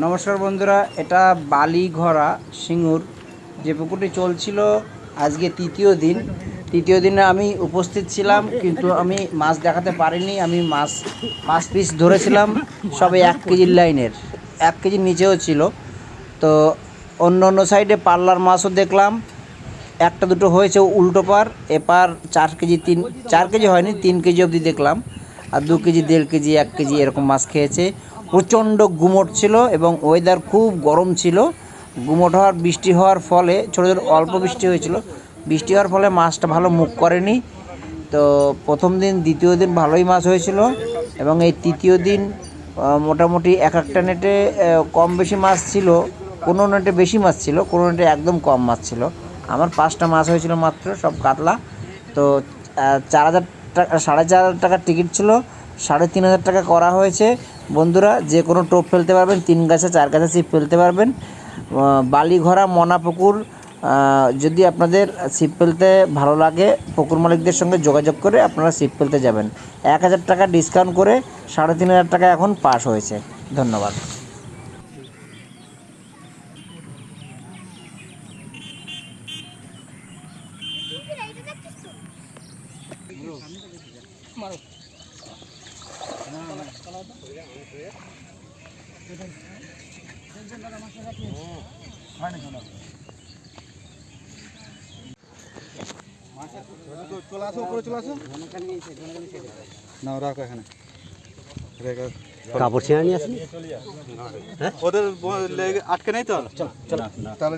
নমস্কার বন্ধুরা, এটা বালি বালিঘরা সিঙ্গুর। যে পুকুরটি চলছিল আজকে তৃতীয় দিন। তৃতীয় দিনে আমি উপস্থিত ছিলাম, কিন্তু আমি মাছ দেখাতে পারিনি। আমি মাছ পাঁচ পিস ধরেছিলাম, সবে এক কেজির লাইনের। এক কেজির নিচেও ছিল। তো অন্য অন্য সাইডে পাল্লার মাছও দেখলাম। একটা দুটো হয়েছে উল্টো পার এপার চার কেজি, তিন, চার কেজি হয়নি, তিন কেজি অবধি দেখলাম। আর দু কেজি, দেড় কেজি, এক কেজি এরকম মাছ খেয়েছে। প্রচণ্ড গুমট ছিল এবং ওয়েদার খুব গরম ছিল। গুমট হওয়ার, বৃষ্টি হওয়ার ফলে, ছোটো ছোটো অল্প বৃষ্টি হয়েছিল। বৃষ্টি হওয়ার ফলে মাছটা ভালো মুখ করেনি। তো প্রথম দিন, দ্বিতীয় দিন ভালোই মাছ হয়েছিল এবং এই তৃতীয় দিন মোটামুটি এক একটা নেটে কম বেশি মাছ ছিল, কোনো নেটে বেশি মাছ ছিল, কোনো নেটে একদম কম মাছ ছিল। আমার পাঁচটা মাছ হয়েছিল মাত্র, সব কাতলা। তো চার হাজার টাকা সাড়ে চার হাজার টাকার টিকিট ছিল। সাড়ে তিন হাজার টাকা করা হয়েছে। বন্ধুরা যে কোনো টোপ ফেলতে পারবেন তিন গাছে চার গাছে ছিপ ফেলতে পারবেন। বালিঘরা মনাপুকুর আহ, যদি আপনাদের ছিপ ফেলতে ভালো লাগে পুকুর মালিকদের সঙ্গে যোগাযোগ করে আপনারা ছিপ ফেলতে যাবেন। এক হাজার টাকা ডিসকাউন্ট করে সাড়ে তিন হাজার টাকা এখন পাস হয়েছে। ধন্যবাদ। চলে আসো উপরে চলে আসো না রাখো এখানে। রেখে। কাপড় ছেঁড়ে নিয়ে আসি ওদের লেগে আটকে নেই তো? চল চল। তাহলে।